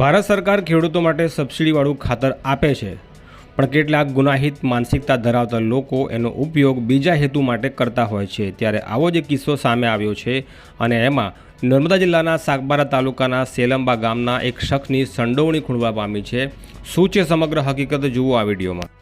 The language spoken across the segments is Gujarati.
ભારત સરકાર ખેડૂતો માટે સબસિડીવાળું ખાતર આપે છે, પણ કેટલાક ગુનાહિત માનસિકતા ધરાવતા લોકો એનો ઉપયોગ બીજા હેતુ માટે કરતા હોય છે. ત્યારે આવો જ કિસ્સો સામે આવ્યો છે અને એમાં નર્મદા જિલ્લાના સાગબારા તાલુકાના સેલંબા ગામના એક શખ્સની સંડોવણી ખૂણવા પામી છે. શું છે સમગ્ર હકીકત? જુઓ આ વિડીયોમાં.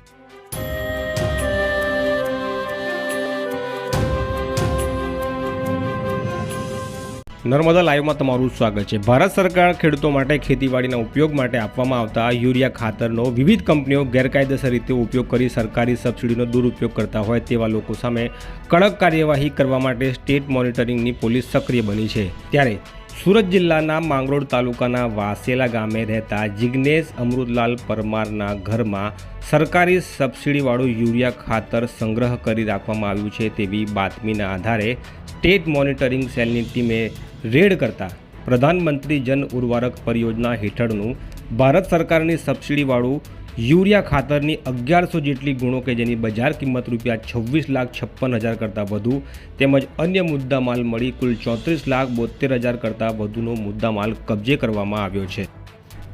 નર્મદા લાઈવમાં તમારું સ્વાગત છે. ભારત સરકાર ખેડૂતો માટે ખેતીવાડીના ઉપયોગ માટે આપવામાં આવતા યુરિયા ખાતરનો વિવિધ કંપનીઓ ગેરકાયદેસર રીતે ઉપયોગ કરી સરકારી સબસિડીનો દુરુપયોગ કરતા હોય તેવા લોકો સામે કડક કાર્યવાહી કરવા માટે સ્ટેટ મોનિટરિંગની પોલીસ સક્રિય બની છે. ત્યારે સુરત જિલ્લાના માંગરોળ તાલુકાના વાસેલા ગામે રહેતા જિગ્નેશ અમૃતલાલ પરમારના ઘરમાં સરકારી સબસિડીવાળું યુરિયા ખાતર સંગ્રહ કરી રાખવામાં આવ્યું છે તેવી બાતમીના આધારે સ્ટેટ મોનિટરિંગ સેલની ટીમે રેડ કરતા પ્રધાનમંત્રી જન ઉર્વરક પરિયોજના હેઠળનું ભારત સરકારની સબસિડીવાળું યુરિયા ખાતરની અગિયારસો જેટલી ગુણો કે જેની બજાર કિંમત રૂપિયા છવ્વીસ લાખ છપ્પન હજાર કરતાં વધુ તેમજ અન્ય મુદ્દામાલ મળી કુલ ચોત્રીસ લાખ બોતેર હજાર કરતાં વધુનો મુદ્દામાલ કબજે કરવામાં આવ્યો છે.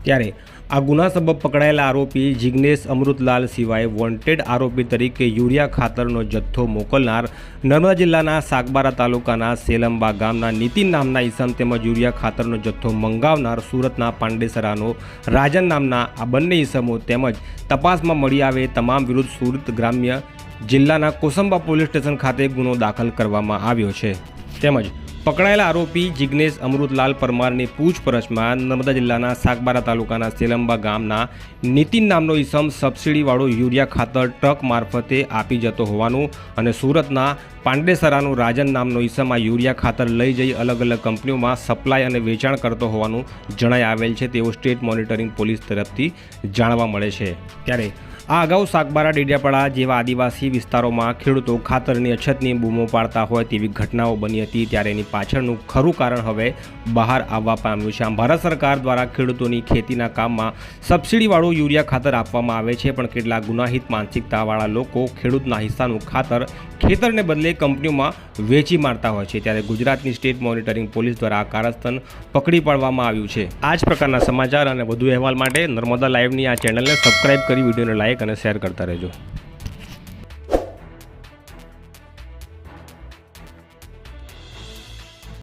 ત્યારે આ ગુના સબબ પકડાયેલા આરોપી જિગ્નેશ અમૃતલાલ સિવાય વોન્ટેડ આરોપી તરીકે યુરિયા ખાતરનો જથ્થો મોકલનાર નર્મદા જિલ્લાના સાગબારા તાલુકાના સેલંબા ગામના નીતિન નામના ઈસમ તેમજ યુરિયા ખાતરનો જથ્થો મંગાવનાર સુરતના પાંડેસરાનો રાજન નામના આ બંને ઈસમો તેમજ તપાસમાં મળી આવે તમામ વિરુદ્ધ સુરત ગ્રામ્ય જિલ્લાના કોસંબા પોલીસ સ્ટેશન ખાતે ગુનો દાખલ કરવામાં આવ્યો છે. તેમજ પકડાયેલા આરોપી જિગ્નેશ અમૃતલાલ પરમારની પૂછપરછમાં નર્મદા જિલ્લાના સાગબારા તાલુકાના સેલંબા ગામના નીતિન નામનો ઈસમ સબસિડીવાળો યુરિયા ખાતર ટ્રક મારફતે આપી જતો હોવાનું અને સુરતના પાંડેસરાનું રાજન નામનો ઈસમ આ યુરિયા ખાતર લઈ જઈ અલગ અલગ કંપનીઓમાં સપ્લાય અને વેચાણ કરતો હોવાનું જણાઈ આવેલ છે. તેવું સ્ટેટ મોનિટરિંગ પોલીસ તરફથી જાણવા મળે છે. ત્યારે આ અગાઉ સાગબારા ડેડિયાપાડા જેવા આદિવાસી વિસ્તારોમાં ખેડૂતો ખાતરની અછતની બૂમો પાડતા હોય તેવી ઘટનાઓ બની હતી ત્યારે એની પાછળનું ખરું કારણ હવે બહાર આવવા પામ્યું છે. આમ ભારત સરકાર દ્વારા ખેડૂતોની ખેતીના કામમાં સબસિડીવાળું યુરિયા ખાતર આપવામાં આવે છે, પણ કેટલાક ગુનાહિત માનસિકતાવાળા લોકો ખેડૂતના હિસ્સાનું ખાતર ખેતરને બદલે કંપનીઓમાં વેચી મારતા હોય છે. ત્યારે ગુજરાતની સ્ટેટ મોનિટરિંગ પોલીસ દ્વારા આ કારસ્થાન પકડી પાડવામાં આવ્યું છે. આ જ પ્રકારના સમાચાર અને વધુ અહેવાલ માટે નર્મદા લાઈવની આ ચેનલને સબસ્ક્રાઇબ કરી વિડીયોને લાઇક અને શેર કરતા રહેજો.